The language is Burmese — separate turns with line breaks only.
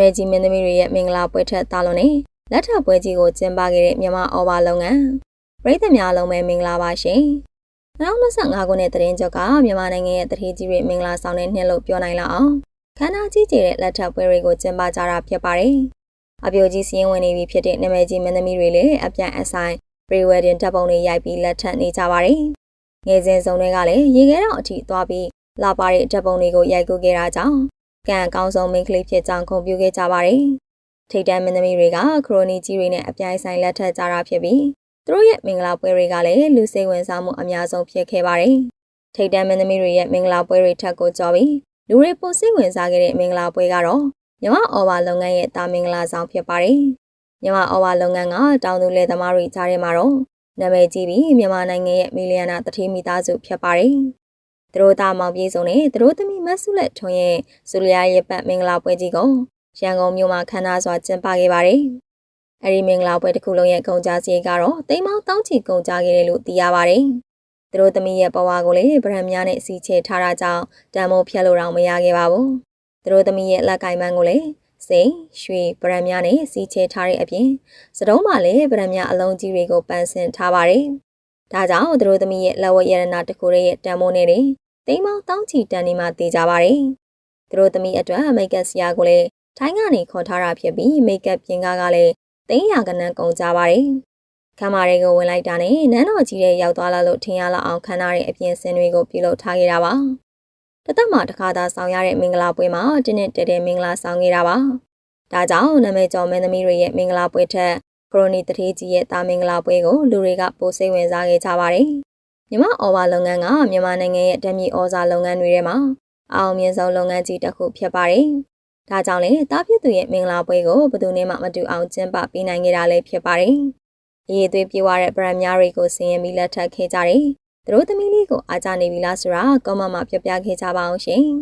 မယ်ကြီးမင်းသမီးတွေရဲ့မင်္ဂလာပွဲထက်တာလွန်နေလက်ထပ်ပွဲကြီးကိုကျင်းပခဲ့တဲ့မြန်မာအော်ဘာလုပ်ငန်းပြည်သူများလုံးပဲမင်္ဂလာပါရှင်2025ခုနှစ်သတင်းကြောက်ကမြန်မာနိုင်ငံရဲ့တတိကြီးတွေမင်္ဂလာဆောင်တဲ့နှစ်လို့ပြောနိုင်လောက်အောင်ခန္ဓာကြီးကျယ်တဲ့လက်ထပ်ပွဲတွေကိုကျင်းပကြတာဖြစ်ပါတယ်အပြိုကြီးစီးရင်ဝင်နေပြီဖြစ်တဲ့နာမည်ကြီးမင်းသမီးတွေလည်းအပြန်အဆိုင် pre-wedding တပ်ပုံတွေရိုက်ပြီးလက်ထပ်နေကြပါတယ်ငယ်စဉ်စုံတွေကလည်းရေခဲတော့အထိသွားပြီးလာပါတဲ့တပ်ပုံတွေကိုရိုက်ကူးခဲ့တာကြောင့် ကံအကောင်းဆုံးမိန်းကလေးဖြစ်ကြောင်းဂုဏ်ပြုခဲ့ကြပါတယ်။ထိတ်တန်းမင်းသမီးတွေကခရိုနီကြီးတွေနဲ့အပြိုင်ဆိုင်လက်ထပ်ကြတာဖြစ်ပြီးသူတို့ရဲ့မင်္ဂလာပွဲတွေကလည်းလူစိတ်ဝင်စားမှုအများဆုံးဖြစ်ခဲ့ပါတယ်။ထိတ်တန်းမင်းသမီးတွေရဲ့မင်္ဂလာပွဲတွေထက်ကိုကြော်ပြီးလူတွေပိုစိတ်ဝင်စားခဲ့တဲ့မင်္ဂလာပွဲကတော့မြမအော်ဘာလုပ်ငန်းရဲ့တာမင်္ဂလာဆောင်ဖြစ်ပါတယ်။မြမအော်ဘာလုပ်ငန်းကတောင်သူလယ်သမားတွေကြားထဲမှာတော့နာမည်ကြီးပြီးမြန်မာနိုင်ငံရဲ့မီလီယံနာတတိမိသားစုဖြစ်ပါတယ်။ သူတို့သားမောင်ပြေဆုံးနဲ့သူတို့သမီးမဆုလက်ထွန်းရဲ့ဇူလီယာရဲ့ပတ်မင်္ဂလာပွဲကြီးကိုရန်ကုန်မြို့မှာခမ်းနားစွာကျင်းပခဲ့ပါတယ်။အဲဒီမင်္ဂလာပွဲတစ်ခုလုံးရဲ့ကုန်ကြစည်ကတော့တိမ်မောင်းတောင်းချီကုန်ကြခဲ့တယ်လို့သိရပါတယ်။သူတို့သမီးရဲ့ဘဝကိုလည်းဗရန်များနဲ့အစီချေထားတာကြောင့်တန်မိုးဖြတ်လို့တော့မရခဲ့ပါဘူး။သူတို့သမီးရဲ့လက်ကင်မန်းကိုလည်းစိန်ရွှေဗရန်များနဲ့စီချေထားတဲ့အပြင်စတုံးမှာလည်းဗရန်များအလုံးကြီးတွေကိုပန်းဆင်ထားပါတယ်။ ဒါကြောင့်သူတို့သမီးရဲ့လက်ဝတ်ရတနာတစ်ခုရဲ့တန်မိုးနဲ့တင်တိမ်မောင်းတောင်းချီတန်နေမှတည်ကြပါတယ်။သူတို့သမီးအတွက်မိတ်ကပ်ဆရာကိုလည်းထိုင်းကနေခေါ်ထားတာဖြစ်ပြီးမိတ်ကပ်ပြင်ကားကလည်းသိန်းရာကနန်းကုန်ကြပါတယ်။ခမ်းမာတွေကိုဝင်လိုက်တာနဲ့နန်းတော်ကြီးရဲ့ရောက်သွားလာလို့ထင်ရလောက်အောင်ခမ်းနားတဲ့အပြင်စင်တွေကိုပြုလုပ်ထားခဲ့တာပါ။တသက်မှာတစ်ခါသာဆောင်ရတဲ့မင်္ဂလာပွဲမှာတင်းနဲ့တဲတဲမင်္ဂလာဆောင်ခဲ့တာပါ။ဒါကြောင့်နာမည်ကျော်မင်းသမီးတွေရဲ့မင်္ဂလာပွဲထက် ခရိုနီတထေးကြီးရဲ့တာမင်္ဂလာပွဲကိုလူတွေကပိုစိတ်ဝင်စားခဲ့ကြပါတယ်။မြမအော်ဘာလုပ်ငန်းကမြန်မာနိုင်ငံရဲ့ဓာတ်မြေဩဇာလုပ်ငန်းတွေထဲမှာအောင်မြင်ဆုံးလုပ်ငန်းကြီးတစ်ခုဖြစ်ပါတယ်။ဒါကြောင့်လေတားပြည့်သူရဲ့မင်္ဂလာပွဲကိုဘယ်သူမှမတူအောင်ကျင်းပပေးနိုင်ခဲ့တာလည်းဖြစ်ပါတယ်။အရေးသွေးပြေဝတဲ့ brand များတွေကိုဆင်ရင်ပြီးလက်ထပ်ခဲ့ကြတယ်။သူတို့သမီးလေးကိုအားကြနေပြီလားဆိုတာကောမမပြောပြခဲ့ကြပါအောင်ရှင်။